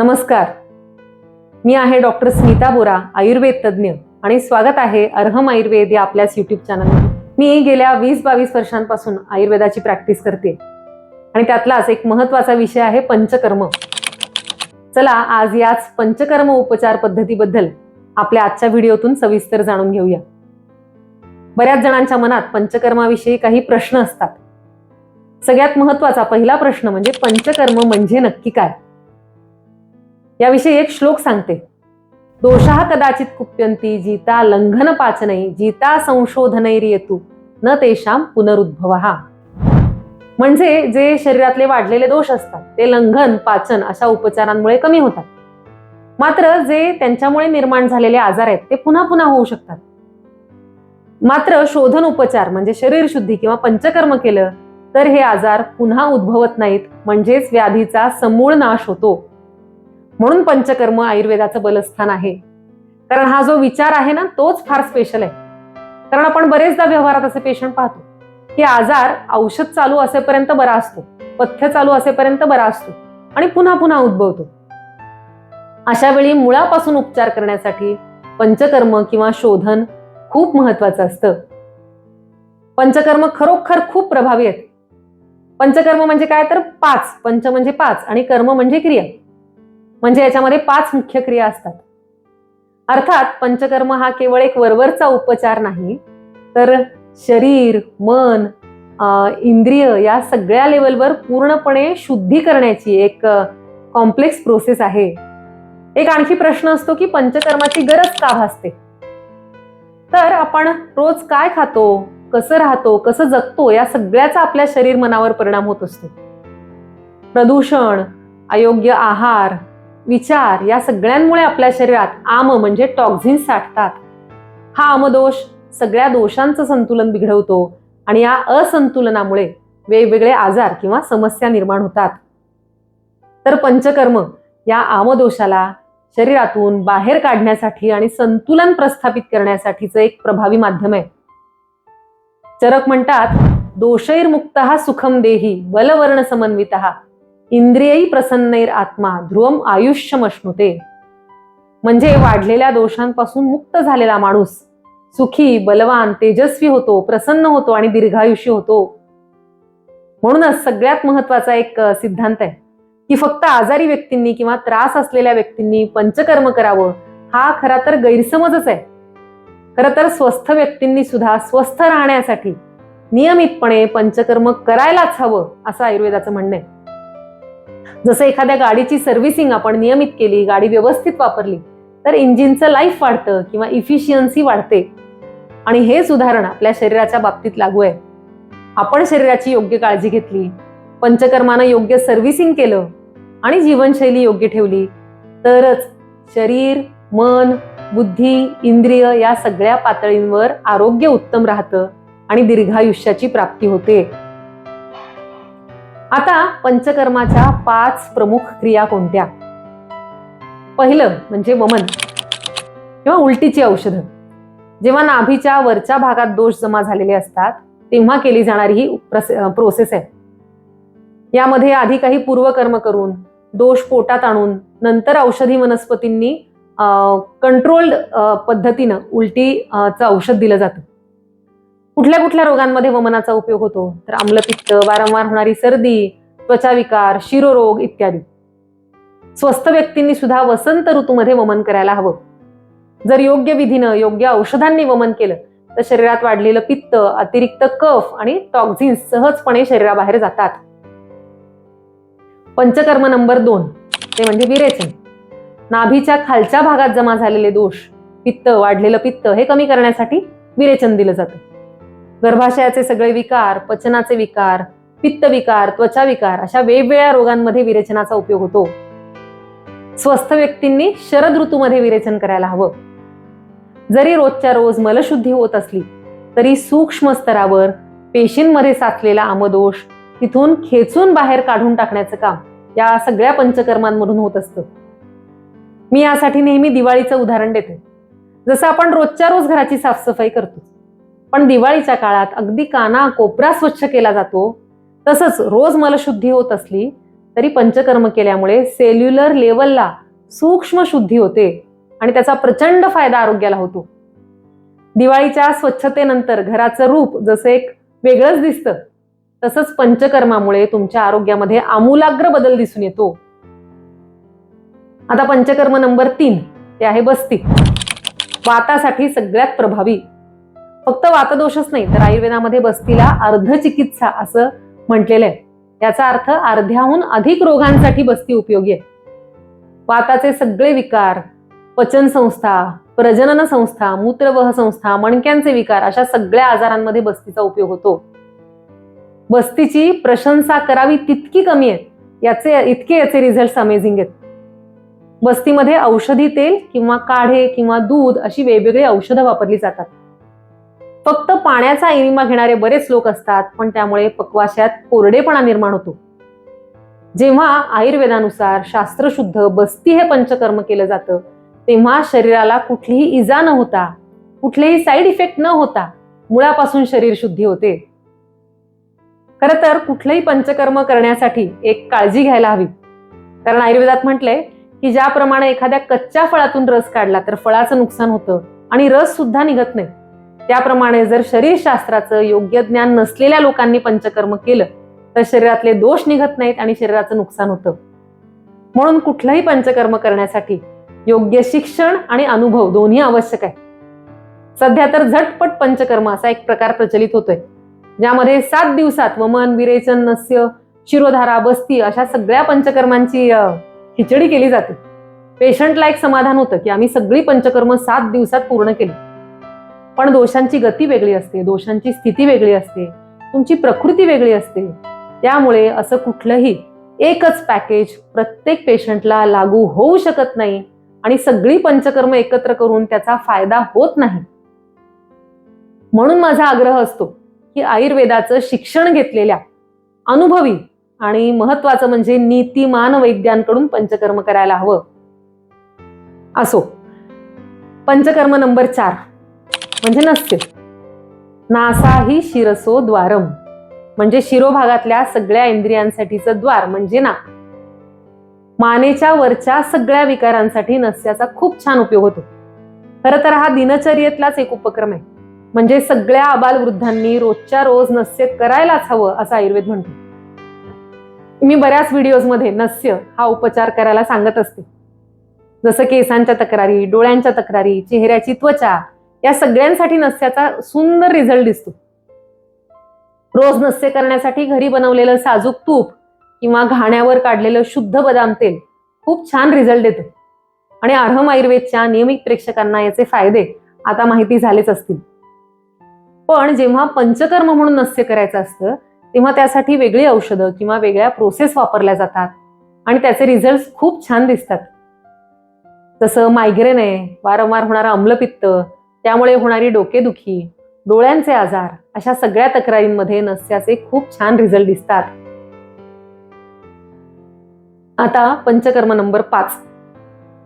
नमस्कार. मी आहे डॉक्टर स्मिता बोरा आयुर्वेद तज्ज्ञ आणि स्वागत आहे अर्हम आयुर्वेद या आपल्याच युट्यूब चॅनल मी गेल्या वीस बावीस वर्षांपासून आयुर्वेदाची प्रॅक्टिस करते. आणि त्यातलाच एक महत्त्वाचा विषय आहे पंचकर्म. चला आज याच पंचकर्म उपचार पद्धतीबद्दल आपल्या आजच्या व्हिडिओतून सविस्तर जाणून घेऊया. बऱ्याच जणांच्या मनात पंचकर्माविषयी काही प्रश्न असतात. सगळ्यात महत्त्वाचा पहिला प्रश्न म्हणजे पंचकर्म म्हणजे नक्की काय? याविषयी एक श्लोक सांगते. दोषा कदाचित कुप्यंती जिता लंघन पाचनई जिता संशोधनैर्येतू न तेषाम पुनरुद्भव. म्हणजे जे शरीरातले वाढलेले दोष असतात ते लंघन पाचन अशा उपचारांमुळे कमी होतात. मात्र जे त्यांच्यामुळे निर्माण झालेले आजार आहेत ते पुन्हा पुन्हा होऊ शकतात. मात्र शोधन उपचार म्हणजे शरीर शुद्धी किंवा पंचकर्म केलं तर हे आजार पुन्हा उद्भवत नाहीत म्हणजेच व्याधीचा समूळ नाश होतो. म्हणून पंचकर्म आयुर्वेदाचं बलस्थान आहे. कारण हा जो विचार आहे ना तोच फार स्पेशल आहे. कारण आपण बरेचदा व्यवहारात असे पेशंट पाहतो की आजार औषध चालू असेपर्यंत बरा असतो पथ्य चालू असेपर्यंत बरा असतो आणि पुन्हा पुन्हा उद्भवतो. अशा वेळी मुळापासून उपचार करण्यासाठी पंचकर्म किंवा शोधन खूप महत्वाचं असतं. पंचकर्म खरोखर खूप प्रभावी आहेत. पंचकर्म म्हणजे काय? तर पाच पंच म्हणजे पाच आणि कर्म म्हणजे क्रिया. म्हणजे याच्यामध्ये पाच मुख्य क्रिया असतात. अर्थात पंचकर्म हा केवळ एक वरवरचा उपचार नाही तर शरीर मन इंद्रिय या सगळ्या लेवलवर पूर्णपणे शुद्धी करण्याची एक कॉम्प्लेक्स प्रोसेस आहे. एक आणखी प्रश्न असतो की पंचकर्माची गरज का भासते? तर आपण रोज काय खातो कसं राहतो कसं जगतो या सगळ्याचा आपल्या शरीर मनावर परिणाम होत असतो. प्रदूषण अयोग्य आहार विचार या सगळ्यांमुळे आपल्या शरीरात आम म्हणजे टॉक्झिन साठतात. हा आमदोष सगळ्या दोषांचं संतुलन बिघडवतो आणि या असंतुलनामुळे वेगवेगळे आजार किंवा समस्या निर्माण होतात. तर पंचकर्म या आमदोषाला शरीरातून बाहेर काढण्यासाठी आणि संतुलन प्रस्थापित करण्यासाठीचं एक प्रभावी माध्यम आहे. चरक म्हणतात दोषैर्मुक्त सुखम देही बलवर्ण समन्वित इंद्रियही प्रसन्नैर आत्मा ध्रुवम आयुष्यमश्नुते म्हणजे वाढलेल्या दोषांपासून मुक्त झालेला माणूस सुखी बलवान तेजस्वी होतो प्रसन्न होतो आणि दीर्घायुषी होतो. म्हणूनच सगळ्यात महत्त्वाचा एक सिद्धांत आहे की फक्त आजारी व्यक्तींनी किंवा त्रास असलेल्या व्यक्तींनी पंचकर्म करावं हा खरा तर गैरसमजच आहे. खरं तर स्वस्थ व्यक्तींनी सुद्धा स्वस्थ राहण्यासाठी नियमितपणे पंचकर्म करायलाच हवं असं आयुर्वेदाचं म्हणणं आहे. जसं एखाद्या गाडीची सर्व्हिसिंग आपण नियमित केली गाडी व्यवस्थित वापरली तर इंजिनचं लाईफ वाढतं किंवा इफिशियन्सी वाढते. आणि हेच उदाहरण आपल्या शरीराच्या बाबतीत लागू आहे. आपण शरीराची योग्य काळजी घेतली पंचकर्मानं योग्य सर्व्हिसिंग केलं आणि जीवनशैली योग्य ठेवली तरच शरीर मन बुद्धी इंद्रिय या सगळ्या पातळींवर आरोग्य उत्तम राहतं आणि दीर्घायुष्याची प्राप्ती होते. आता पंचकर्माच्या पाच प्रमुख क्रिया कोणत्या? पहिलं म्हणजे वमन किंवा उलटीची औषधं. जेव्हा नाभीच्या वरच्या भागात दोष जमा झालेले असतात तेव्हा केली जाणारी ही प्रोसेस आहे. यामध्ये आधी काही पूर्वकर्म करून दोष पोटात आणून नंतर औषधी वनस्पतींनी कंट्रोल्ड पद्धतीनं उलटीचं औषध दिलं जातं. कुठल्या कुठल्या रोगांमध्ये वमनाचा उपयोग होतो? तर आम्लपित्त वारंवार होणारी सर्दी त्वचाविकार शिरोरोग इत्यादी. स्वस्थ व्यक्तींनी सुद्धा वसंत ऋतूमध्ये वमन करायला हवं. जर योग्य विधीनं योग्य औषधांनी वमन केलं तर शरीरात वाढलेलं पित्त अतिरिक्त कफ आणि टॉक्झिन्स सहजपणे शरीराबाहेर जातात. पंचकर्म नंबर दोन. ते म्हणजे विरेचन. नाभीच्या खालच्या भागात जमा झालेले दोष पित्त वाढलेलं पित्त हे कमी करण्यासाठी विरेचन दिलं जातं. गर्भाशयाचे सगळे विकार पचनाचे विकार पित्त विकार त्वचा विकार अशा वेगवेगळ्या रोगांमध्ये विरेचनाचा उपयोग होतो. स्वस्थ व्यक्तींनी शरद ऋतूमध्ये विरेचन करायला हवं. जरी रोजच्या रोज मलशुद्धी होत असली तरी सूक्ष्म स्तरावर पेशींमध्ये साचलेला आमदोष तिथून खेचून बाहेर काढून टाकण्याचं काम या सगळ्या पंचकर्मांमधून होत असतं. मी यासाठी नेहमी दिवाळीचं उदाहरण देते. जसं आपण रोजच्या रोज घराची साफसफाई करतो पण दिवाळीच्या काळात अगदी काना कोपरा स्वच्छ केला जातो. तसंच रोज मलशुद्धी होत असली तरी पंचकर्म केल्यामुळे सेल्युलर लेवलला सूक्ष्म शुद्धी होते आणि त्याचा प्रचंड फायदा आरोग्याला होतो. दिवाळीच्या स्वच्छतेनंतर घराचं रूप जसं एक वेगळंच दिसतं तसंच पंचकर्मामुळे तुमच्या आरोग्यामध्ये आमूलाग्र बदल दिसून येतो. आता पंचकर्म नंबर तीन ते आहे बस्ती. वातासाठी सगळ्यात प्रभावी फक्त वातदोषच नाही तर आयुर्वेदामध्ये बस्तीला अर्धचिकित्सा असं म्हटलेलं आहे. याचा अर्थ अर्ध्याहून अधिक रोगांसाठी बस्ती उपयोगी आहे. वाताचे सगळे विकार पचन संस्था प्रजनन संस्था मूत्रवह संस्था मणक्यांचे विकार अशा सगळ्या आजारांमध्ये बस्तीचा उपयोग होतो. बस्तीची प्रशंसा करावी तितकी कमी आहे. याचे इतके याचे रिझल्ट अमेझिंग आहेत. बस्तीमध्ये औषधी तेल किंवा काढे किंवा दूध अशी वेगवेगळी औषधं वापरली जातात. फक्त पाण्याचा इनिमा घेणारे बरेच लोक असतात पण त्यामुळे पक्वाशात कोरडेपणा निर्माण होतो. जेव्हा आयुर्वेदानुसार शास्त्रशुद्ध बस्ती हे पंचकर्म केलं जातं तेव्हा शरीराला कुठलीही इजा न होता कुठलेही साईड इफेक्ट न होता मुळापासून शरीर शुद्धी होते. खर तर कुठलंही पंचकर्म करण्यासाठी एक काळजी घ्यायला हवी. कारण आयुर्वेदात म्हटलंय की ज्याप्रमाणे एखाद्या कच्च्या फळातून रस काढला तर फळाचं नुकसान होतं आणि रस सुद्धा निघत नाही. त्याप्रमाणे जर शरीरशास्त्राचं योग्य ज्ञान नसलेल्या लोकांनी पंचकर्म केलं तर शरीरातले दोष निघत नाहीत आणि शरीराचं नुकसान होतं. म्हणून कुठलंही पंचकर्म करण्यासाठी योग्य शिक्षण आणि अनुभव दोन्ही आवश्यक आहे. सध्या तर झटपट पंचकर्म असा एक प्रकार प्रचलित होतोय ज्यामध्ये सात दिवसात वमन विरेचन नस्य शिरोधारा बस्ती अशा सगळ्या पंचकर्मांची खिचडी केली जाते. पेशंटला एक समाधान होतं की आम्ही सगळी पंचकर्म सात दिवसात पूर्ण केली. पण दोषांची गती वेगळी असते दोषांची स्थिती वेगळी असते तुमची प्रकृती वेगळी असते. त्यामुळे असं कुठलंही एकच पॅकेज प्रत्येक पेशंटला लागू होऊ शकत नाही आणि सगळी पंचकर्म एकत्र करून त्याचा फायदा होत नाही. म्हणून माझा आग्रह असतो की आयुर्वेदाचं शिक्षण घेतलेल्या अनुभवी आणि महत्वाचं म्हणजे नीतिमान वैद्यांकडून पंचकर्म करायला हवं. असो. पंचकर्म नंबर चार. म्हणजे नसते. नासा ही शिरसो द्वारम. म्हणजे शिरोभागातल्या सगळ्या इंद्रियांसाठीचं द्वार म्हणजे ना. मानेच्या वरच्या सगळ्या विकारांसाठी नस्याचा खूप छान उपयोग होतो. खरं तर हा दिनचर्येतलाच एक उपक्रम आहे. म्हणजे सगळ्या आबालवृद्धांनी रोजच्या रोज नस्य करायलाच हवं असं आयुर्वेद म्हणतो. मी बऱ्याच व्हिडिओजमध्ये नस्य हा उपचार करायला सांगत असते. जसं केसांच्या तक्रारी डोळ्यांच्या तक्रारी चेहऱ्याची त्वचा या सगळ्यांसाठी नस्याचा सुंदर रिझल्ट दिसतो. रोज नस्य करण्यासाठी घरी बनवलेलं साजूक तूप किंवा घाण्यावर काढलेलं शुद्ध बदाम तेल खूप छान रिझल्ट देतं. आणि अर्हम आयुर्वेदच्या नियमित प्रेक्षकांना याचे फायदे आता माहिती झालेच असतील. पण जेव्हा पंचकर्म म्हणून नस्य करायचं असतं तेव्हा त्यासाठी वेगळी औषधं किंवा वेगळ्या प्रोसेस वापरल्या जातात आणि त्याचे रिझल्ट खूप छान दिसतात. जसं मायग्रेन आहे वारंवार होणारा अम्लपित्त त्यामुळे होणारी डोकेदुखी डोळ्यांचे आजार अशा सगळ्या तक्रारींमध्ये नस्याचे खूप छान रिझल्ट दिसतात. आता पंचकर्म नंबर पाच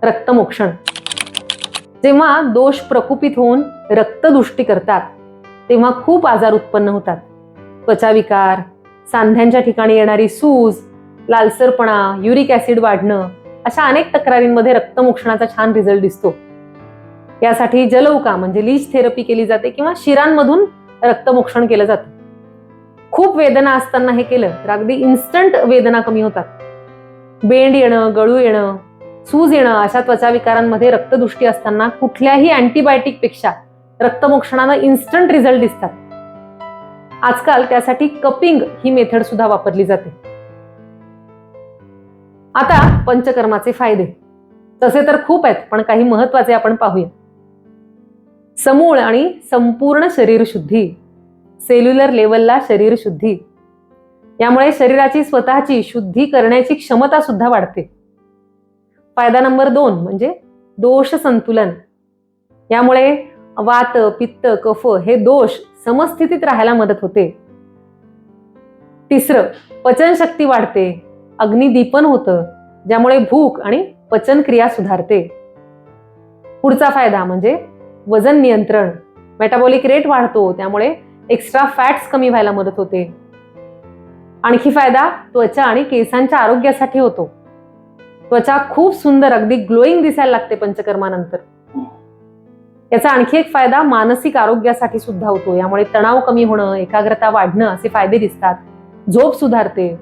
रक्तमोक्षण. जेव्हा दोष प्रकुपित होऊन रक्तदुष्टी करतात तेव्हा खूप आजार उत्पन्न होतात. त्वचाविकार सांध्यांच्या ठिकाणी येणारी सूज लालसरपणा युरिक ऍसिड वाढणं अशा अनेक तक्रारींमध्ये रक्तमोक्षणाचा छान रिझल्ट दिसतो. यासाठी जलौका म्हणजे लीच थेरपी केली जाते किंवा शिरांमधून रक्तमोक्षण केलं जातं. खूप वेदना असताना हे केलं तर अगदी इन्स्टंट वेदना कमी होतात. बेंड येणं गळू येणं सूज येणं अशा त्वचा विकारांमध्ये रक्तदृष्टी असताना कुठल्याही अँटीबायोटिकपेक्षा रक्तमोक्षणानं इन्स्टंट रिझल्ट दिसतात. आजकाल त्यासाठी कपिंग ही मेथड सुद्धा वापरली जाते. आता पंचकर्माचे फायदे. तसे तर खूप आहेत पण काही महत्त्वाचे आपण पाहूया. समूळ आणि संपूर्ण शरीर शुद्धी सेल्युलर लेवलला शरीर शुद्धी. यामुळे शरीराची स्वतःची शुद्धी करण्याची क्षमता सुद्धा वाढते. फायदा नंबर दोन म्हणजे दोष संतुलन. यामुळे वात पित्त कफ हे दोष समस्थितीत राहायला मदत होते. तिसरं पचनशक्ती वाढते. अग्निदीपन होतं ज्यामुळे भूक आणि पचनक्रिया सुधारते. पुढचा फायदा म्हणजे वजन नियंत्रण मेटाबॉलिक रेट वाढतो त्यामुळे एक्स्ट्रा फॅट्स कमी व्हायला मदत होते. आणखी फायदा त्वचा आणि केसांच्या आरोग्यासाठी होतो. त्वचा खूप सुंदर अगदी ग्लोईंग दिसायला लागते पंचकर्मानंतर. याचा आणखी एक फायदा मानसिक आरोग्यासाठी सुद्धा होतो यामुळे तणाव कमी होणं एकाग्रता वाढणं असे फायदे दिसतात. झोप सुधारते.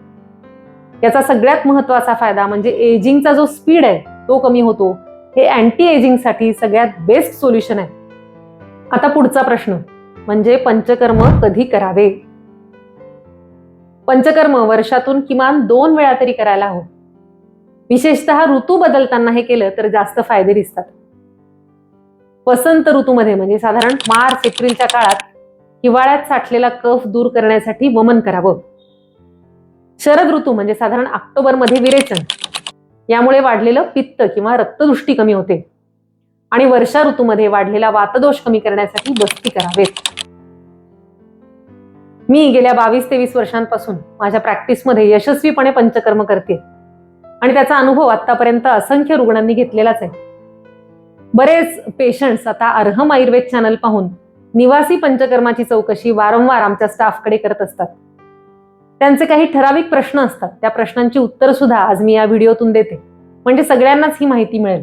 याचा सगळ्यात महत्त्वाचा फायदा म्हणजे एजिंगचा जो स्पीड आहे तो कमी होतो. हे अँटी एजिंगसाठी सगळ्यात बेस्ट सोल्युशन आहे. आता पुढचा प्रश्न म्हणजे पंचकर्म कधी करावे? पंचकर्म वर्षातून किमान दोन वेळा तरी करायला हवं. विशेषतः ऋतू बदलताना हे केलं तर जास्त फायदे दिसतात. वसंत ऋतूमध्ये म्हणजे साधारण मार्च एप्रिलच्या काळात हिवाळ्यात साठलेला कफ दूर करण्यासाठी वमन करावं. शरद ऋतू म्हणजे साधारण ऑक्टोबरमध्ये विरेचन. यामुळे वाढलेलं पित्त किंवा रक्तदृष्टी कमी होते. आणि वर्षा ऋतूमध्ये वाढलेला वातदोष कमी करण्यासाठी बस्ती करावेत. मी गेल्या बावीस तेवीस वर्षांपासून माझ्या प्रॅक्टिसमध्ये यशस्वीपणे पंचकर्म करते. आणि त्याचा अनुभव आतापर्यंत असंख्य रुग्णांनी घेतलेलाच आहे. बरेच पेशंट्स आता अर्हम आयुर्वेद चॅनल पाहून निवासी पंचकर्माची चौकशी वारंवार आमच्या स्टाफकडे करत असतात. त्यांचे काही ठराविक प्रश्न असतात. त्या प्रश्नांची उत्तर सुद्धा आज मी या व्हिडिओतून देते. म्हणजे सगळ्यांनाच ही माहिती मिळेल.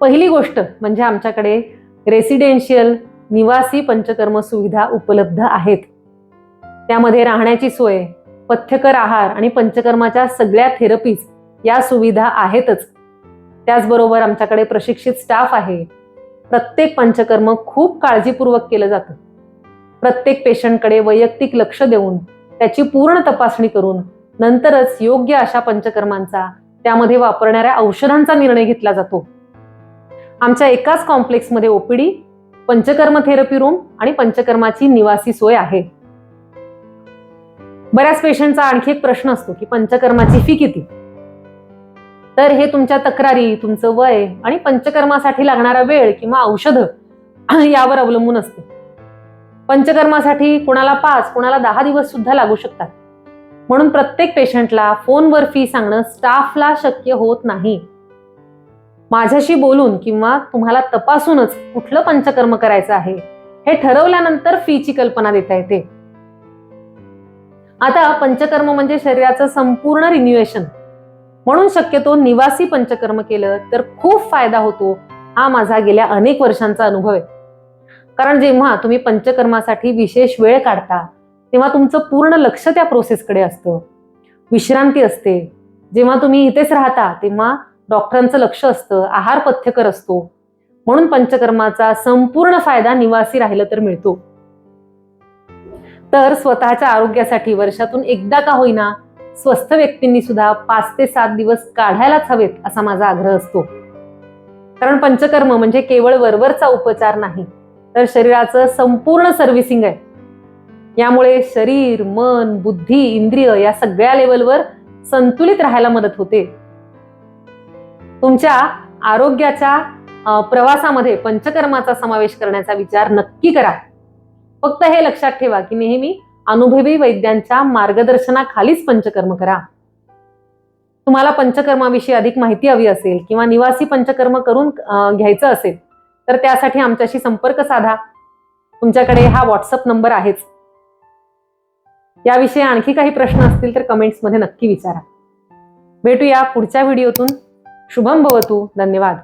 पहिली गोष्ट म्हणजे आमच्याकडे रेसिडेन्शियल निवासी पंचकर्म सुविधा उपलब्ध आहेत. त्यामध्ये राहण्याची सोय पथ्यकर आहार आणि पंचकर्माच्या सगळ्या थेरपीज या सुविधा आहेतच. त्याचबरोबर आमच्याकडे प्रशिक्षित स्टाफ आहे. प्रत्येक पंचकर्म खूप काळजीपूर्वक केलं जातं. प्रत्येक पेशंटकडे वैयक्तिक लक्ष देऊन त्याची पूर्ण तपासणी करून नंतरच योग्य अशा पंचकर्मांचा त्यामध्ये वापरणाऱ्या औषधांचा निर्णय घेतला जातो. आमच्या एकाच कॉम्प्लेक्समध्ये ओपीडी पंचकर्म थेरपी रूम आणि पंचकर्माची निवासी सोय आहे. बऱ्याच पेशंटचा आणखी एक प्रश्न असतो की पंचकर्माची फी किती? तर हे तुमच्या तक्रारी तुमचं वय आणि पंचकर्मासाठी लागणारा वेळ किंवा औषधं यावर अवलंबून असतं. पंचकर्मासाठी कुणाला पाच कुणाला दहा दिवस सुद्धा लागू शकतात. म्हणून प्रत्येक पेशंटला फोनवर फी सांगणं स्टाफला शक्य होत नाही. माझ्याशी बोलून किंवा तुम्हाला तपासूनच कुठलं पंचकर्म करायचं आहे हे ठरवल्यानंतर फीची कल्पना देता येते. आता पंचकर्म म्हणजे शरीराचं संपूर्ण रिन्युएशन म्हणून शक्यतो निवासी पंचकर्म केलं तर खूप फायदा होतो हा माझा गेल्या अनेक वर्षांचा अनुभव आहे. कारण जेव्हा तुम्ही पंचकर्मासाठी विशेष वेळ काढता तेव्हा तुमचं पूर्ण लक्ष त्या प्रोसेसकडे असतं. विश्रांती असते. जेव्हा तुम्ही इथेच राहता तेव्हा डॉक्टरांचं लक्ष असतं आहार पथ्यकर असतो. म्हणून पंचकर्माचा संपूर्ण फायदा निवासी राहिलं तर मिळतो. तर स्वतःच्या आरोग्यासाठी वर्षातून एकदा का होईना स्वस्थ व्यक्तींनी सुद्धा पाच ते सात दिवस काढायलाच हवेत असा माझा आग्रह असतो. कारण पंचकर्म म्हणजे केवळ वरवरचा उपचार नाही तर शरीराचं संपूर्ण सर्व्हिसिंग आहे. यामुळे शरीर मन बुद्धी इंद्रिय या सगळ्या लेवलवर संतुलित राहायला मदत होते. तुमच्या आरोग्याच्या प्रवासामध्ये पंचकर्माचा समावेश करण्याचा विचार नक्की करा. फक्त हे लक्षात ठेवा की नेहमी अनुभवी वैद्यांच्या मार्गदर्शनाखालीच पंचकर्म करा. तुम्हाला पंचकर्माविषयी अधिक माहिती हवी असेल किंवा निवासी पंचकर्म करून घ्यायचं असेल तर त्यासाठी आमच्याशी संपर्क साधा. तुमच्याकडे हा व्हॉट्सअप नंबर आहेच. याविषयी आणखी काही प्रश्न असतील तर कमेंट्समध्ये नक्की विचारा. भेटूया पुढच्या व्हिडिओतून. शुभम भवतू. धन्यवाद.